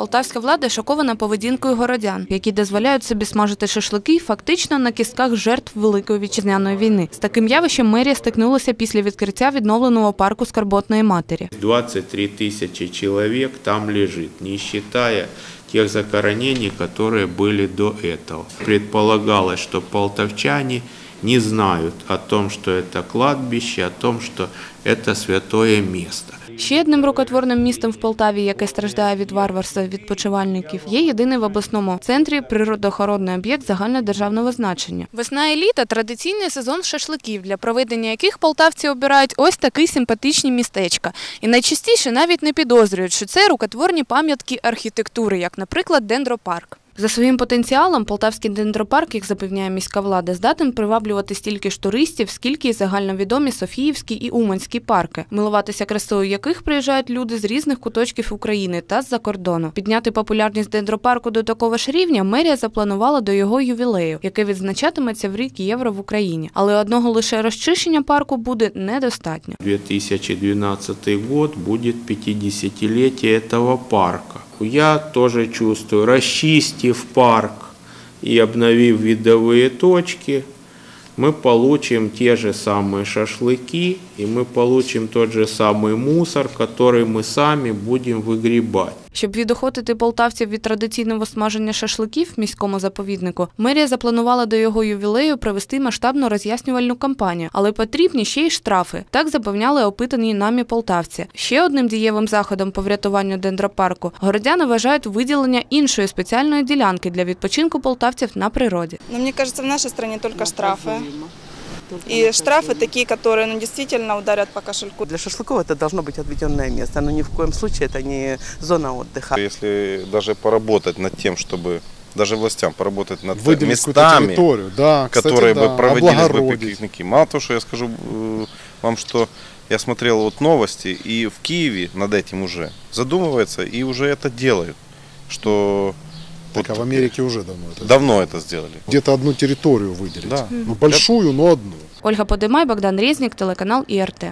Полтавська влада шокована поведінкою городян, які дозволяють собі смажити шашлики фактично на кістках жертв Великої вітчизняної війни. З таким явищем мерія стикнулася після відкриття відновленого парку Скарботної матері. 23 тысячи человек там лежит, не считая тех захоронений, которые были до этого. Предполагалось, что полтавчане не знают о том, что это кладбище, о том, что это святое место. Ще одним рукотворним містом в Полтаві, яке страждає від варварства відпочивальників, є єдиний в обласному центрі природоохоронний об'єкт загальнодержавного значення. Весна і літо традиційний сезон шашликів, для проведення яких полтавці обирають ось такі симпатичні містечка. І найчастіше навіть не підозрюють, що це рукотворні пам'ятки архітектури, як, наприклад, дендропарк. За своїм потенціалом полтавський дендропарк, як запевняє міська влада, здатен приваблювати стільки ж туристів, скільки й загальновідомі Софіївські і Уманські парки, милуватися красою яких приїжджають люди з різних куточків України та з-за кордону. Підняти популярність дендропарку до такого ж рівня мерія запланувала до його ювілею, який відзначатиметься в рік євро в Україні. Але одного лише розчищення парку буде недостатньо. 2012 год будет 50-летие этого парка. Я тоже чувствую, расчистив парк и обновив видовые точки, мы получим те же самые шашлыки, и мы получим тот же самый мусор, который мы сами будем выгребать. Щоб відохотити полтавців від традиційного смаження шашликів в міському заповіднику, мерія запланувала до його ювілею провести масштабну роз'яснювальну кампанію, але потрібні ще й штрафи. Так запевняли опитані нами полтавці. Ще одним дієвим заходом по врятуванню дендропарку городяни вважають виділення іншої спеціальної ділянки для відпочинку полтавців на природі. Но мне кажется, в нашей стране только штрафы. И штрафы такие, которые ну, действительно ударят по кошельку. Для шашлыков это должно быть отведенное место, но ни в коем случае это не зона отдыха. Если даже поработать над тем, чтобы даже властям поработать над выделить местами, да, кстати, которые да, бы проводились бы пикники. Мало того, что я скажу э, вам, что я смотрел вот новости, и в Киеве над этим уже задумывается, и уже это делают, что Так, вот а в Америке уже давно это давно это сделали. Где-то одну территорию выделить. Да. Ну, большую, но одну. Ольга Подимай, Богдан Резнік, телеканал ІРТ.